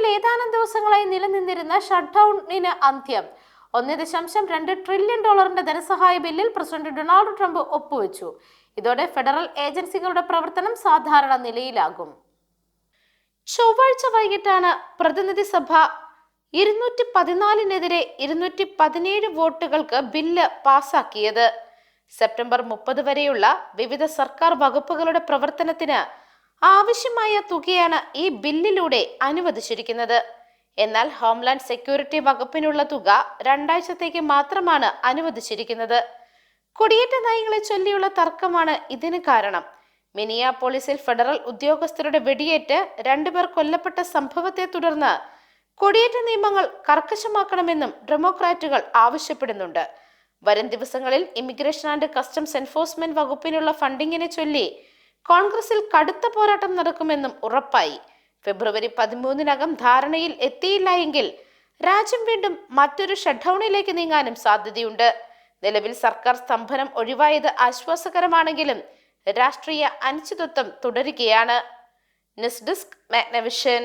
ഇന്ത്യയിൽ ഏതാനും ദിവസങ്ങളായി നിലനിന്നിരുന്ന ഷട്ട് ഡൌണിന് അന്ത്യം. ഒന്ന് ദശാംശം രണ്ട് ട്രില്യൺ ഡോളറിന്റെ ധനസഹായ ബില്ലിൽ പ്രസിഡന്റ് ഡൊണാൾഡ് ട്രംപ് ഒപ്പുവെച്ചു. ഇതോടെ ഫെഡറൽ ഏജൻസികളുടെ പ്രവർത്തനം സാധാരണ നിലയിലാകും. ചൊവ്വാഴ്ച വൈകിട്ടാണ് പ്രതിനിധി സഭ ഇരുന്നൂറ്റി പതിനാലിനെതിരെ ഇരുന്നൂറ്റി പതിനേഴ് വോട്ടുകൾക്ക് ബില്ല് പാസാക്കിയത്. സെപ്റ്റംബർ മുപ്പത് വരെയുള്ള വിവിധ സർക്കാർ വകുപ്പുകളുടെ പ്രവർത്തനത്തിന് ആവശ്യമായ തുകയാണ് ഈ ബില്ലിലൂടെ അനുവദിച്ചിരിക്കുന്നത്. എന്നാൽ ഹോംലാൻഡ് സെക്യൂരിറ്റി വകുപ്പിനുള്ള തുക രണ്ടാഴ്ചത്തേക്ക് മാത്രമാണ് അനുവദിച്ചിരിക്കുന്നത്. കുടിയേറ്റ നയങ്ങളെ ചൊല്ലിയുള്ള തർക്കമാണ് ഇതിന് കാരണം. മിനിയാപോളിസിൽ ഫെഡറൽ ഉദ്യോഗസ്ഥരുടെ വെടിയേറ്റ് രണ്ടുപേർ കൊല്ലപ്പെട്ട സംഭവത്തെ തുടർന്ന് കുടിയേറ്റ നിയമങ്ങൾ കർക്കശമാക്കണമെന്നും ഡെമോക്രാറ്റുകൾ ആവശ്യപ്പെടുന്നുണ്ട്. വരും ദിവസങ്ങളിൽ ഇമിഗ്രേഷൻ ആൻഡ് കസ്റ്റംസ് എൻഫോഴ്സ്മെന്റ് വകുപ്പിനുള്ള ഫണ്ടിങ്ങിനെ ചൊല്ലി കോൺഗ്രസിൽ കടുത്ത പോരാട്ടം നടക്കുമെന്നും ഉറപ്പായി. ഫെബ്രുവരി പതിമൂന്നിനകം ധാരണയിൽ എത്തിയില്ല എങ്കിൽ രാജ്യം വീണ്ടും മറ്റൊരു ഷട്ട്ഡൌണിലേക്ക് നീങ്ങാനും സാധ്യതയുണ്ട്. നിലവിൽ സർക്കാർ സ്തംഭനം ഒഴിവായത് ആശ്വാസകരമാണെങ്കിലും രാഷ്ട്രീയ അനിശ്ചിതത്വം തുടരുകയാണ്. News desk Magnavision.